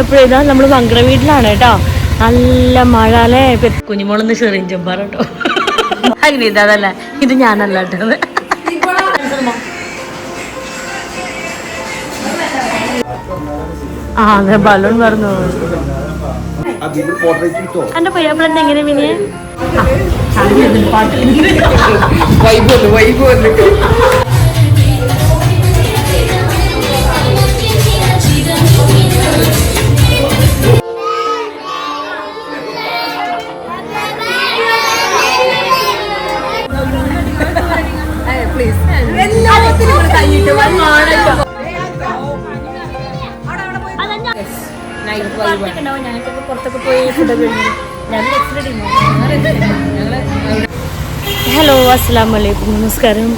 എപ്പോഴും ഇതാ നമ്മൾ മംഗള വീട്ടിലാണ് കേട്ടോ. നല്ല മഴ അല്ലേ? കുഞ്ഞുമോളൊന്ന് ചെറിയും ചെമ്പാറ കേട്ടോ. അങ്ങനെ ഇതല്ല ഇത് ഞാനല്ല കേട്ടത് ആ അതെ ബലൂൺ പറഞ്ഞു കിട്ടോ എന്റെ പയ്യാപ്പിളന്റെ എങ്ങനെ മിനിയെ പാട്ട് വൈബ് വൈബ് പോയി ഹലോ അസ്സാം വലൈക്കും നമസ്കാരം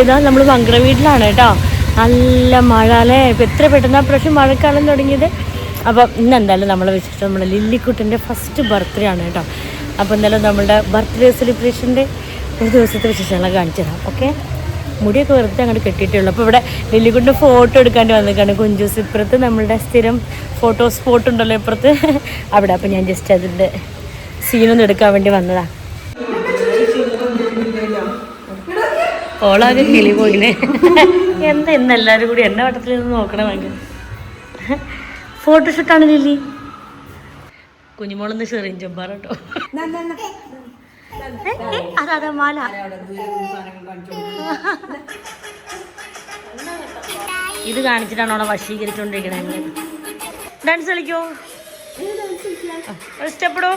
ഇതാ നമ്മൾ മംഗള വീട്ടിലാണ് കേട്ടോ. നല്ല മഴ അല്ലേ? ഇപ്പം എത്ര പെട്ടെന്ന് ആ പ്രാവശ്യം മഴക്കാലം തുടങ്ങിയത്? അപ്പം ഇന്ന് എന്തായാലും നമ്മളെ വെച്ചിട്ട് നമ്മുടെ ലില്ലിക്കുട്ടന്റെ ഫസ്റ്റ് ബർത്ത്ഡേ ആണ് കേട്ടോ. അപ്പോൾ എന്തായാലും നമ്മളുടെ ബർത്ത്ഡേ സെലിബ്രേഷന്റെ ഒരു ദിവസത്തെ വിശേഷങ്ങളെ കാണിച്ചു തരാം ഓക്കെ മുടിയൊക്കെ വെറുതെ അങ്ങോട്ട് കെട്ടിയിട്ടുള്ളൂ അപ്പോൾ ഇവിടെ ലില്ലിക്കുണ്ട് ഫോട്ടോ എടുക്കാണ്ട് വന്നിരിക്കുകയാണ്. കുഞ്ചൂസ് ഇപ്പുറത്ത് നമ്മളുടെ സ്ഥിരം ഫോട്ടോ സ്പോട്ട് ഉണ്ടല്ലോ ഇപ്പുറത്ത്. അവിടെ. അപ്പോൾ ഞാൻ ജസ്റ്റ് അതിന്റെ സീനൊന്നും എടുക്കാൻ വേണ്ടി വന്നതാണ് ഓളാകെ കിളി പോയിനെ എന്താ ഇന്ന് എല്ലാവരും കൂടി എന്നെ വട്ടത്തിൽ നിന്ന് നോക്കണം ഭയങ്കര. ഫോട്ടോഷൂട്ടാണ് ലില്ലി. കുഞ്ഞുമോളൊന്ന് ചെറിയ ചെമ്പാറ കേട്ടോ. അതാ മാല. ഇത് കാണിച്ചിട്ടാണ് അവളെ വശീകരിച്ചോണ്ടിരിക്കണേ. ഡാൻസ് കളിക്കോ? ഇഷ്ടപ്പെടോ.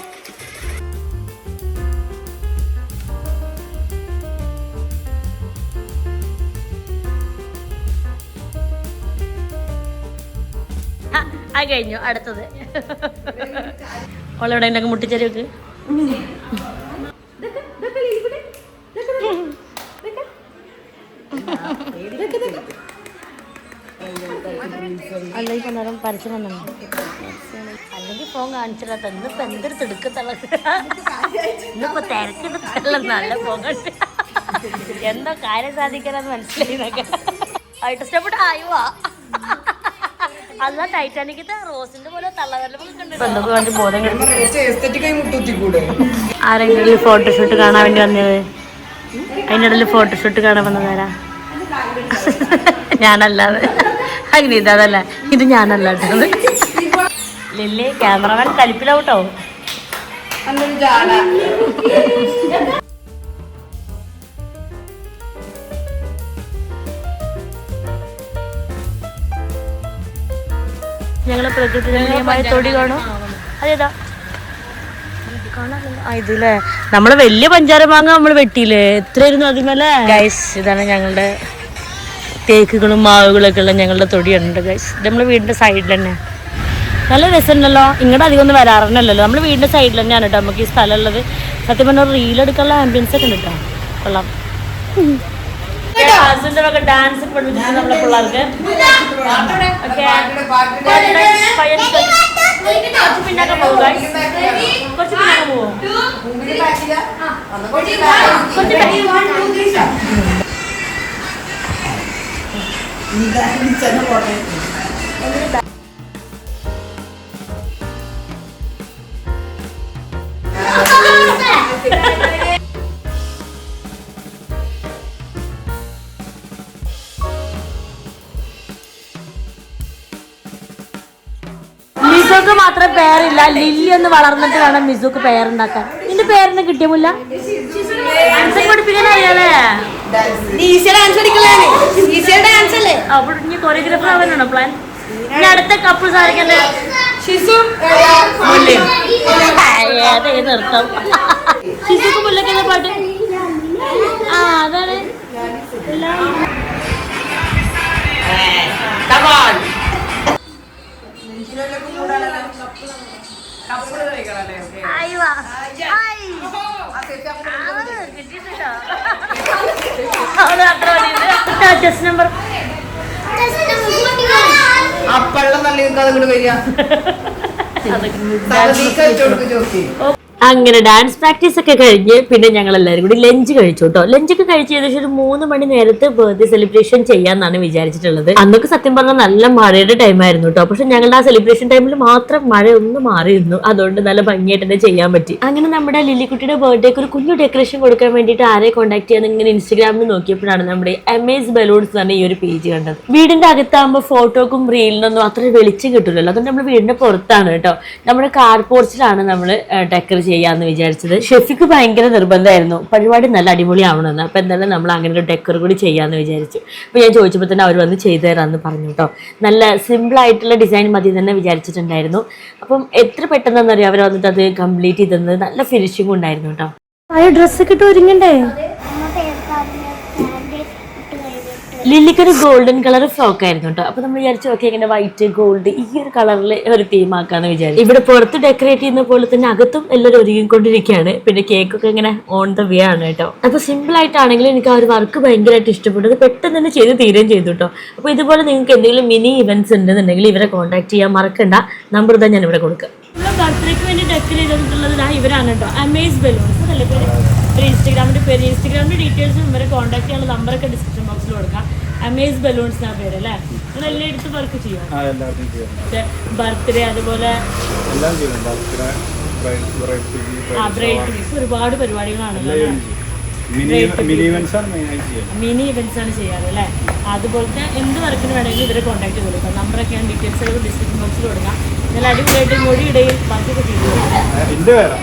ആ, കഴിഞ്ഞു അടുത്തത്. ഓളെവിടെ ഉണ്ടെങ്കിൽ മുട്ടിച്ചേരി പരസ്യം വന്നു അല്ലെങ്കിൽ ഫോൺ കാണിച്ചില്ല ഇന്നിപ്പോ എന്തൊരു തിടുക്കത്തുള്ള ഇന്നിപ്പോ തിരക്കെടുത്തല്ല നല്ല ഫോൺ എന്താ എന്തോ കാര്യം സാധിക്കാനെന്ന് മനസ്സിലായി ആയിട്ട് ഇഷ്ടപ്പെട്ട ആയുവാ അല്ല ടൈറ്റാനിക്കത്തെ റോസിന്റെ പോലെ തള്ളവരലൊക്കെ ആരെങ്കിലും ഫോട്ടോഷൂട്ട് കാണാൻ വേണ്ടി വന്നത്? അതിന്റെ ഇടയിൽ ഫോട്ടോഷൂട്ട് കാണാൻ വന്നതാരാ ഞാനല്ലാതെ. അങ്ങനെ അതല്ല ഇത് ഞാനല്ല ലില്ലി ക്യാമറമാൻ കലിപ്പിലാവട്ടോ? ഞങ്ങൾ പ്രകൃതി തൊടി കാണും. അതേതാ? ഇതില്ലേ? നമ്മൾ വലിയ പഞ്ചാര മാങ്ങ നമ്മൾ വെട്ടിയില്ലേ? എത്രയായിരുന്നു അതിമല്ലേ ഗൈസ് ഇതാണ് ഞങ്ങളുടെ തേക്കുകളും മാവുകളൊക്കെ ഉള്ള ഞങ്ങളുടെ തൊടിയുണ്ട് ഗൈസ് ഇത് നമ്മുടെ വീടിന്റെ സൈഡിൽ തന്നെ. നല്ല രസമുണ്ടല്ലോ. ഇങ്ങോട്ട് അധികം ഒന്നും വരാറുണ്ടല്ലോ നമ്മുടെ വീടിന്റെ സൈഡിൽ തന്നെയാണ് കേട്ടോ നമുക്ക് ഈ സ്ഥലമുള്ളത്. സത്യം പറഞ്ഞാൽ റീൽ എടുക്കാനുള്ള ആംബിയൻസ് ഒക്കെ ഉണ്ട് കേട്ടോ കൊള്ളാം. വക ഡാൻസ് പഠിപ്പിച്ചു നമ്മളെ പിള്ളേർക്ക്. കുറച്ച് പിന്നാക്കം പോകും. കുറച്ച് പിന്നാക്കം പോകും back. മിസുക്ക് മാത്രം പേരില്ല. ലില്ലി ഒന്ന് വളർന്നിട്ട് വേണം മിസുക്ക് പേരുണ്ടാക്കാൻ. നിന്റെ പേരിന് കിട്ടിയമില്ല പഠിപ്പിക്കാൻ അറിയാലേ? അവിടെ ഇനി കൊറിയോഗ്രാഫർ ആവാനാണോ പ്ലാൻ ഇനി അടുത്ത കപ്പിൾസ് ആരൊക്കെ ഏതേ നൃത്തം ശിശുക്ക് മുല്ലക്കുന്ന പാട്ട്? ആ അതാണ്. അയ്യോ നമ്പർ അപ്പള്ള നല്ല അങ്ങോട്ട് വരിക. ചോക്കി. അങ്ങനെ ഡാൻസ് പ്രാക്ടീസ് ഒക്കെ കഴിഞ്ഞ് പിന്നെ ഞങ്ങൾ എല്ലാവരും കൂടി ലഞ്ച് കഴിച്ചു കേട്ടോ ലഞ്ച് ഒക്കെ കഴിച്ച് ഏകദേശം ഒരു മൂന്ന് മണി നേരത്തെ ബർത്ത്ഡേ സെലിബ്രേഷൻ ചെയ്യാന്നാണ് വിചാരിച്ചിട്ടുള്ളത്. അന്നൊക്കെ സത്യം പറഞ്ഞാൽ നല്ല മഴയുടെ ടൈം ആയിരുന്നു കേട്ടോ പക്ഷെ ഞങ്ങളുടെ ആ സെലിബ്രേഷൻ ടൈമിൽ മാത്രം മഴ ഒന്ന് മാറിയിരുന്നു. അതുകൊണ്ട് നല്ല ഭംഗിയായിട്ട് തന്നെ ചെയ്യാൻ പറ്റി. അങ്ങനെ നമ്മുടെ ലില്ലിക്കുട്ടിയുടെ ബർത്ത്ഡേക്ക് ഒരു കുഞ്ഞു ഡെക്കറേഷൻ കൊടുക്കാൻ വേണ്ടിയിട്ട് ആരെ കോൺടാക്ട് ചെയ്യാൻ ഇങ്ങനെ ഇൻസ്റ്റാഗ്രാമിൽ നോക്കിയപ്പോഴാണ് നമ്മുടെ എമേസ് ബലൂൺസ് എന്ന് പറഞ്ഞ ഈ ഒരു പേജ് കണ്ടത്. വീടിന്റെ അകത്താകുമ്പോൾ ഫോട്ടോക്കും റീലിനൊന്നും അത്ര വെളിച്ചം കിട്ടില്ലല്ലോ അതുകൊണ്ട് നമ്മൾ വീടിന്റെ പുറത്താണ് കേട്ടോ നമ്മുടെ കാർ പോർച്ചിലാണ് നമ്മൾ ഡെക്കർ ചെയ്യാന്ന് വിചാരിച്ചത്. ഷെഫിക്ക് ഭയങ്കര നിർബന്ധമായിരുന്നു. പരിപാടി നല്ല അടിപൊളിയാവണമെന്ന്. അപ്പോൾ എന്തായാലും നമ്മൾ അങ്ങനെ ഒരു ഡെക്കർ കൂടി ചെയ്യാമെന്ന് വിചാരിച്ചു. അപ്പോൾ ഞാൻ ചോദിച്ചപ്പോൾ തന്നെ അവർ വന്ന് ചെയ്തു തരാമെന്ന് പറഞ്ഞു കേട്ടോ നല്ല സിമ്പിളായിട്ടുള്ള ഡിസൈൻ മതി തന്നെ വിചാരിച്ചിട്ടുണ്ടായിരുന്നു. അപ്പം എത്ര പെട്ടെന്നറിയാം അവർ വന്നിട്ട് അത് കംപ്ലീറ്റ് ചെയ്തത്? നല്ല ഫിനിഷിംഗ് ഉണ്ടായിരുന്നു കേട്ടോ ആ ഡ്രസ്സൊക്കെ ഇട്ട് ഒരുങ്ങണ്ടേ? ലില്ലിക്ക് ഒരു ഗോൾഡൻ കളർ ഫ്രോക്ക് ആയിരുന്നു കേട്ടോ അപ്പൊ നമ്മൾ വിചാരിച്ചു ഓക്കെ ഇങ്ങനെ വൈറ്റ് ഗോൾഡ് ഈ ഒരു കളറിൽ ഒരു തീം ആക്കാന്ന് വിചാരിച്ചു. ഇവിടെ പുറത്ത് ഡെക്കറേറ്റ് ചെയ്യുന്ന പോലെ തന്നെ അകത്തും എല്ലാവരും ഒരുങ്ങിക്കൊണ്ടിരിക്കുകയാണ്. പിന്നെ കേക്കൊക്കെ ഇങ്ങനെ ഓൺ ദ വേ ആണ് കേട്ടോ അപ്പൊ സിമ്പിൾ ആയിട്ടാണെങ്കിലും എനിക്ക് ആ ഒരു വർക്ക് ഭയങ്കരമായിട്ട് ഇഷ്ടപ്പെട്ടു. അത് പെട്ടെന്ന് തന്നെ ചെയ്ത് തീരുകയും ചെയ്തു കേട്ടോ അപ്പൊ ഇതുപോലെ നിങ്ങൾക്ക് എന്തെങ്കിലും മിനി ഇവന്റ്സ് ഉണ്ടെന്നുണ്ടെങ്കിൽ ഇവരെ കോൺടാക്ട് ചെയ്യാൻ മറക്കണ്ട. നമ്പർ തന്നെ ഞാൻ ഇവിടെ കൊടുക്കാം ബർത്ത്ഡേക്ക് വേണ്ടി ഡെക്കറേറ്റ് ചെയ്തിട്ടുള്ളത് ഇവരാണ് കേട്ടോ അമേസ് ബലൂൺസ് അതല്ലേ പേര്? ഇൻസ്റ്റാഗ്രാമിന്റെ പേര്. ഇൻസ്റ്റാഗ്രാമിന്റെ ഡീറ്റെയിൽസ് ഇവരെ കോൺടാക്ട് ചെയ്യാനുള്ള നമ്പറൊക്കെ ഡിസ്ക്രിപ്ഷൻ ബോക്സിൽ കൊടുക്കാം. അമേസ് ബലൂൺസ് ആ പേര് അല്ലേ? നിങ്ങൾ എല്ലായിടത്തും വർക്ക് ചെയ്യും ആ എല്ലാവർക്കും ചെയ്യാം. ബർത്ത്ഡേ അതുപോലെ എല്ലാം ചെയ്യും. ബർത്ത്ഡേ ബ്രൈഡ് ആ ബ്രൈറ്റ് ഒരുപാട് പരിപാടികളാണ് മിനി ഇവന്റ്സ് ആണ് ചെയ്യാറ്. അല്ലേ? അതുപോലത്തെ എന്ത് വർക്കിന് വേണമെങ്കിലും ഇവരെ കോൺടാക്ട് ചെയ്ത് കൊടുക്കാം നമ്പറൊക്കെ ഞാൻ ഡീറ്റെയിൽസ് ആയിട്ട് ഡിസ്ക്രിപ്ഷൻ ബോക്സിൽ കൊടുക്കാം. നല്ല അടിപൊളിയായിട്ട് മൊഴിയിടയിൽ വർക്കൊക്കെ ചെയ്തു കൊടുക്കാം പേര്?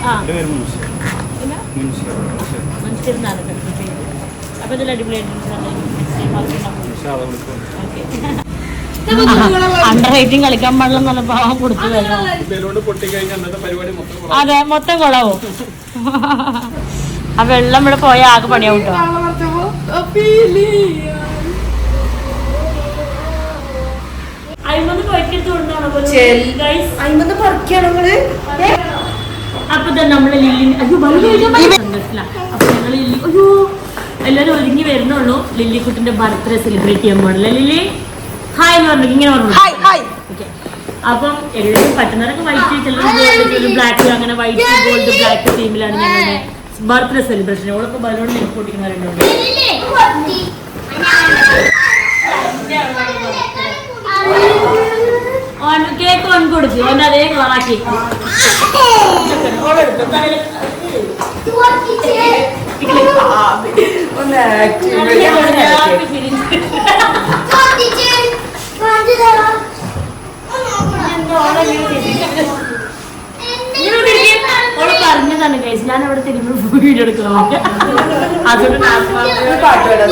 അപ്പോൾ ഇതിൽ അടിപൊളിയായിട്ട് അണ്ടർ റേറ്റിംഗ് കളിക്കാൻ പാടില്ല നല്ല ഭാവം കൊടുത്തു അതെ മൊത്തം കൊളാവോ. ആ വെള്ളം ഇവിടെ പോയ ആകെ പണിയാവും അപ്പൊ തന്നെ നമ്മളെ ലില്ലിന് അയ്യോ വലിയ. അപ്പൊ ഞങ്ങൾ ലില്ലി അയ്യോ. എല്ലാരും ഒരുങ്ങി വരുന്നുള്ളൂ. ലില്ലിക്കുട്ടിന്റെ ബർത്ത്ഡേ സെലിബ്രേറ്റ് ചെയ്യാൻ പാടില്ല ലില്ലി ഹായ് എന്ന് പറഞ്ഞു ഇങ്ങനെ പറഞ്ഞു ഹായ് ഹായ് ഓക്കെ അപ്പം എല്ലാവരും പറ്റുന്നവരൊക്കെ വൈറ്റ് ചിലർ ബ്ലാക്ക് അങ്ങനെ വൈറ്റ് ഗോൾഡ് ബ്ലാക്ക് തീമിലാണ് ഞങ്ങളുടെ ബർത്ത്ഡേ സെലിബ്രേഷൻ ഓളൊക്കെ ബലൂൺ നെക്ക് പൊട്ടിക്കുന്നവരുണ്ട്. കേക്ക് ഓൻ കൊടുക്കും. ഓൻ അതേ കളറാക്കി ഓളെടുത്തു പറഞ്ഞതാണ് കേസ് ഞാൻ അവിടെ തിരുമ്പ് വീഡിയോ എടുക്കണം അതുകൊണ്ട് നാട്ടുകാർക്ക് പാട്ട് പാടാ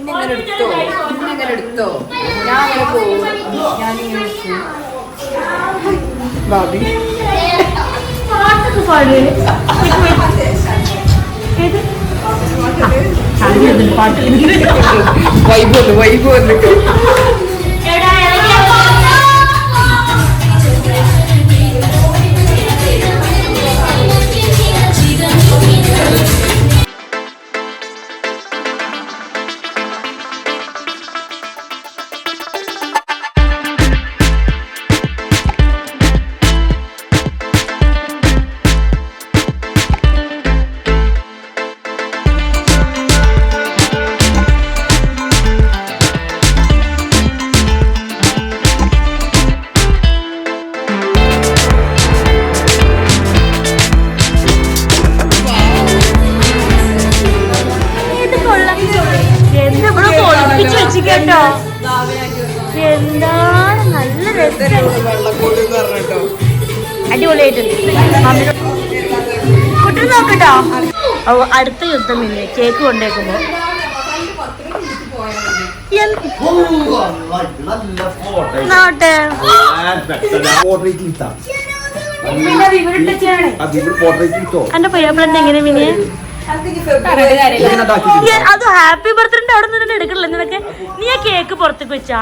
ഇങ്ങനെ എടുത്തോ ഇങ്ങനെ എടുത്തോ ഞാൻ അങ്ങനെ പോകും ഞാനിങ്ങനെ എടുത്തു. ഭാബി പാട്ട് വൈബ് വന്നു എന്താണ് നല്ല അടിപൊളിയായിട്ടുണ്ട്. കുട്ടി നോക്കട്ടോ. അടുത്ത യുദ്ധമില്ലേ? കേക്ക് കൊണ്ടേക്കുമ്പോ. നോട്ടെ. എന്റെ പയ്യാപ്പിളന്റെ എങ്ങനെ. ഏ, അത് ഹാപ്പി ബർത്ത്ഡേ അവിടെ നിന്ന് എടുക്കണല്ലോ നിനക്ക് നീ ആ കേക്ക് പുറത്തേക്ക് വെച്ചാ.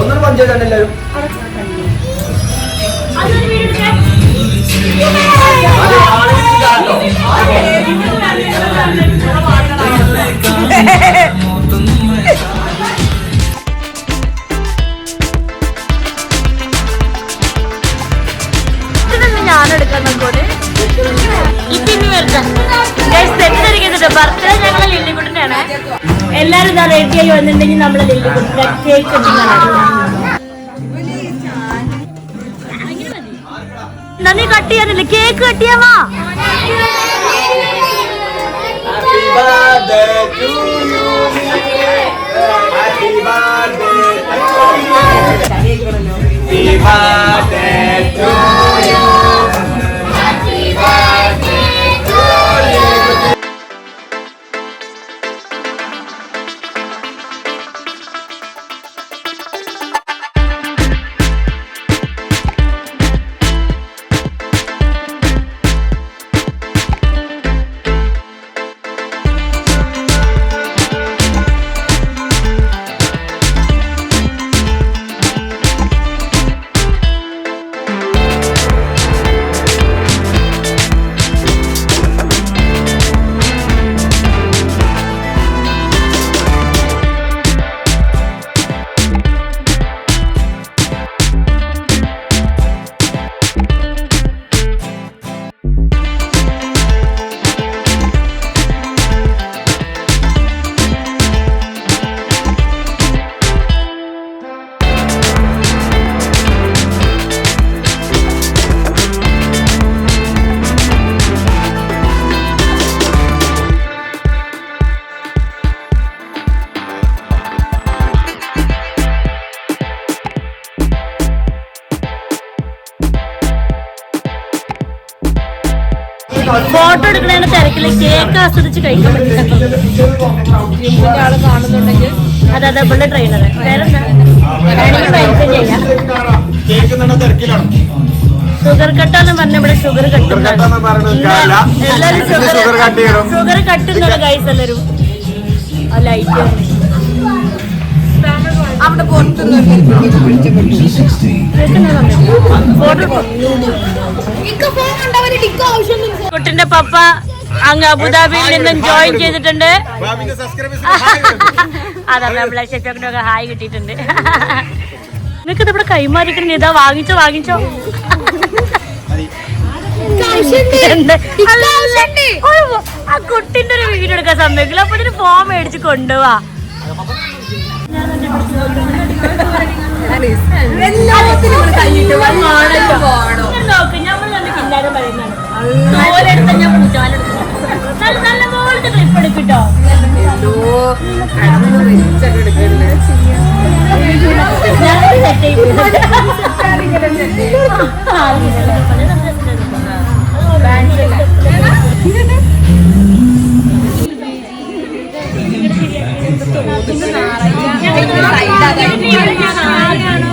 ഒന്നും പഞ്ചായത്താണ് എല്ലാവരും അതൊരു വീട് ബർത്ത്ഡേ ഞങ്ങളെ ലില്ലിക്കുട്ടിനാണ്. എല്ലാരും റെഡിയായി വന്നിട്ടുണ്ടെങ്കിൽ നമ്മളെ ലില്ലിക്കുട്ടിന്റെ കേക്ക് നന്ദി കട്ട് ചെയ്യാനില്ല. കേക്ക് കട്ട് ചെയ്യാവാ ഫോട്ടോ ജിമ്മിന്റെ ആൾ കാണുന്നുണ്ടെങ്കിൽ അതെ അതെ പുള്ളി ട്രെയിനർ തിരക്കിലാണ്. ഷുഗർ കട്ടാന്ന് പറഞ്ഞ ഇവിടെ ഷുഗർ കാര്യമില്ല. എല്ലാരും. ഷുഗർ കട്ടുന്നുണ്ട് ഗൈസ് എല്ലാരും ലൈറ്റ് അവിടെ പുറത്തുനിന്ന് കുട്ടിന്റെ പപ്പ അങ്ങ് അബുദാബിയിൽ നിന്നും ജോയിൻ ചെയ്തിട്ടുണ്ട്. അതാണ് നമ്മളെ ഒക്കെ ഹായ് കിട്ടിയിട്ടുണ്ട്. നിങ്ങൾക്ക് ഇതിവിടെ ഇവിടെ കൈമാറിക്കണം. ഇതാ വാങ്ങിച്ചോ വാങ്ങിച്ചോ. ആ കുട്ടിന്റെ ഒരു വീഡിയോ എടുക്കാൻ സമ്മതിക്കില്ല അപ്പൊ ഇതിന് ഫോം മേടിച്ച് കൊണ്ടുപോവാ നോക്ക്. നമ്മൾ നല്ല കില്ലാരം പറയുന്നതാണ്.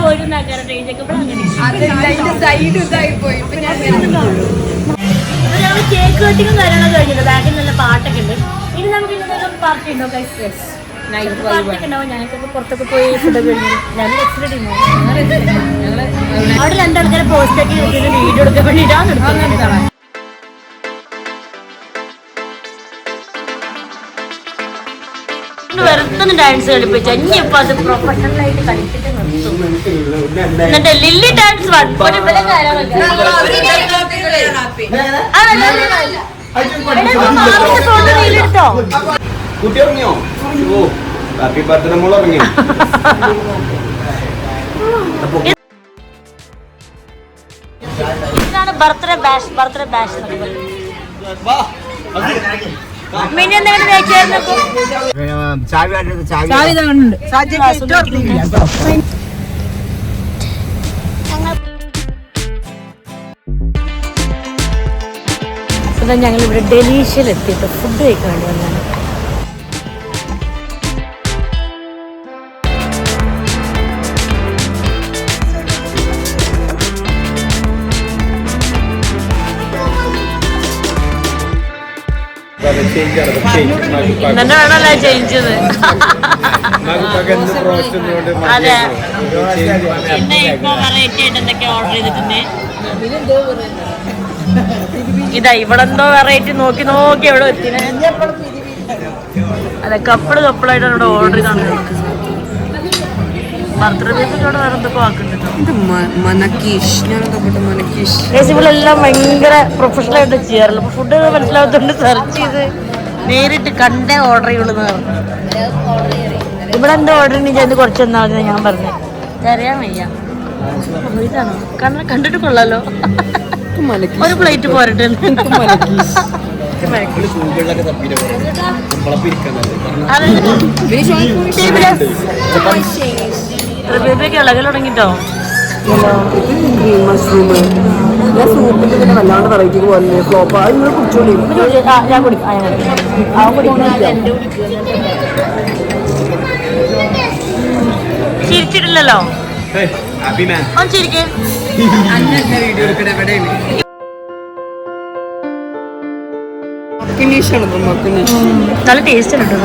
ഒരു നഗര റേഞ്ചൊക്കെ സൈഡ് ഇതായി പോയി. ഇപ്പൊ ഞാൻ കേക്ക് കട്ടിങ്ങും കാര്യങ്ങളൊക്കെ കഴിഞ്ഞിട്ട് ബാക്കിൽ നല്ല പാട്ടൊക്കെ ഉണ്ട്. ഇനി നമുക്ക് ഇന്നത്തെ പാർട്ടി ഉണ്ടോ ഗൈസ് പാർട്ടിയൊക്കെ ഉണ്ടാവും. ഞങ്ങൾക്ക് പുറത്തൊക്കെ പോയി ഫുഡ് കഴിഞ്ഞു ഞാൻ എക്സ്ട്രാ ടീം അവിടെ രണ്ടാൾക്കാരെ പോസ്റ്റ് ആക്കി വീഡിയോ എടുക്കാൻ വേണ്ടിയിട്ടാണ് എടുക്കുന്നത് വെറുതെ ഡാൻസ് കളിപ്പിച്ച. ഇനിയിപ്പോ അത് പ്രൊഫഷണൽ ആയിട്ട് കളിച്ചിട്ട് നിർത്തും. എന്നിട്ട് ലില്ലി ഡാൻസ് ഒരു പോലെ കുട്ടി ഇറങ്ങിയോ ഓ ഹാപ്പി ബർത്ത്ഡേ മോൾ ഇറങ്ങി ഇതാണ് birthday bash birthday bash Mini എന്തെങ്കിലും കഴിച്ചായിരുന്നു ഇതാ ഞങ്ങൾ ഇവിടെ ഡെലീഷ്യൽ എത്തിയിട്ട് ഫുഡ് കഴിക്കാൻ വേണ്ടി വന്നാണ് തന്നെ വേണമല്ലോ ചേഞ്ച് ചെയ്ത്. അതെ. പിന്നെ ഇപ്പൊ വെറൈറ്റി ആയിട്ട് എന്തൊക്കെ ഓർഡർ ചെയ്തിട്ടുണ്ട്? ഇതാ ഇവിടെ എന്തോ വെറൈറ്റി നോക്കി നോക്കി എവിടെ എത്തിനെ അതെ കപ്പിൾ കപ്പിളായിട്ടാണ് ഇവിടെ ഓർഡർ കാണുന്നത് ഇവളെല്ലാം ഭയങ്കര പ്രൊഫഷണൽ ആയിട്ട് ചെയ്യാറില്ല. അപ്പൊ ഫുഡ് മനസ്സിലാവാത്തോണ്ട് സെർച്ച് ചെയ്ത് നേരിട്ട് കണ്ടേ ഓർഡർ ചെയ്യുള്ളൂ എന്ന് ഇവിടെ എന്താ ഓർഡർ ചെയ്യുന്നത് കുറച്ച് തന്നാൽ ഞാൻ പറഞ്ഞു. അറിയാൻ വയ്യ. കണ്ടിട്ട് കൊള്ളാലോ. ഒരു പ്ലേറ്റ് പോരട്ടെ ഇളകൽ തുടങ്ങിട്ടോ ഗ്രീൻ മഷ്റൂം ഞാൻ സൂപ്പിന്റെ പിന്നെ വല്ലാണ്ട് വെറൈറ്റി പോലെ ഫ്ലോപ്പ് അത് നിങ്ങൾ കുടിച്ചോളി ഞാൻ ചിരിച്ചിട്ടില്ലല്ലോ ഹാപ്പി അവൻ വീഡിയോ എടുക്കണ എവിടെയാണ്? നല്ല ടേസ്റ്റ് ഉണ്ട്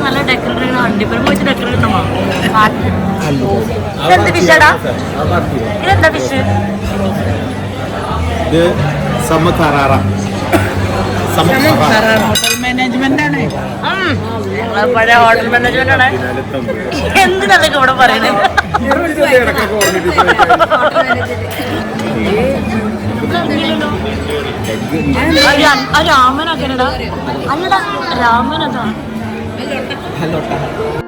നല്ല ഡെക്കറേറ്റ് അണ്ടിപ്പരം വെച്ച് ഡെക്കറേറ്റ് ഇതെന്ത് ഫിഷാടാ ഇതെന്താ ഫിഷ് ഇത് സമകറാറ സമകറാറ ഹോട്ടൽ മാനേജ്മെന്റ് ആണ്. പഴയ ഹോട്ടൽ മാനേജ്മെന്റ് ആണ്. എന്തിനതൊക്കെ ഇവിടെ രാ- രാമനൊക്കെ അല്ലടാ രാമനതാ ഈ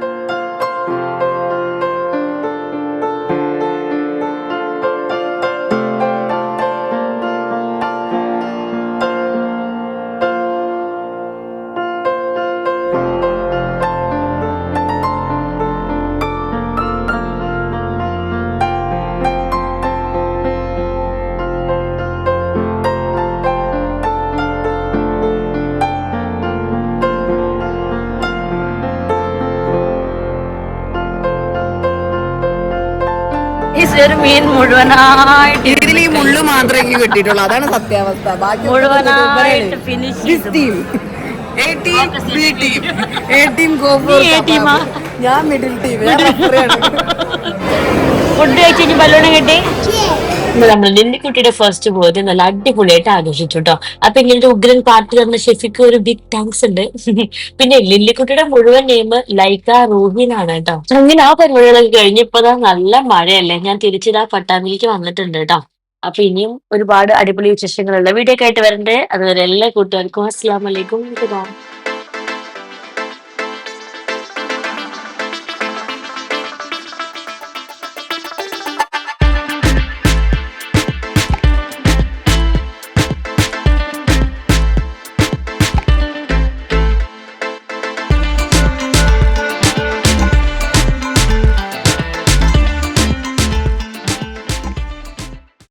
ഒരു മീൻ മുഴുവനായിട്ട് ഇതിൽ ഈ മുള്ളു മാത്രമേ കിട്ടിയിട്ടുള്ളൂ. അതാണ് സത്യാവസ്ഥ. ബാക്കി മുഴുവനായിട്ട് finish team A team B team A team go നീ A team ഞാൻ മിഡിൽ ടീം ഫുഡ് കഴിച്ചു ബലൂണ് കിട്ടി നമ്മൾ ലില്ലിക്കുട്ടിയുടെ ഫസ്റ്റ് ബർത്ത്ഡേ നല്ല അടിപൊളിയായിട്ട് ആഘോഷിച്ചു കേട്ടോ അപ്പൊ ഇങ്ങനത്തെ ഉഗ്രൻ പാർട്ടി തന്ന ഷെഫിക്ക് ഒരു ബിഗ് താങ്ക്സ് ഉണ്ട്. പിന്നെ ലില്ലിക്കുട്ടിയുടെ മുഴുവൻ നെയിം ലൈക്ക റൂബിനാണ് കേട്ടോ. അങ്ങനെ ആ പരിപാടികളൊക്കെ കഴിഞ്ഞ് നല്ല മഴയല്ലേ? ഞാൻ തിരിച്ചിതാ പട്ടാമ്പിലേക്ക് വന്നിട്ടുണ്ട് കേട്ടോ. അപ്പൊ ഇനിയും ഒരുപാട് അടിപൊളി വിശേഷങ്ങളുള്ള വീഡിയോ ഒക്കെ ആയിട്ട് വരണ്ടേ? അതുവരെ എല്ലാ കൂട്ടുകാർക്കും അസ്സാം വലൈക്കും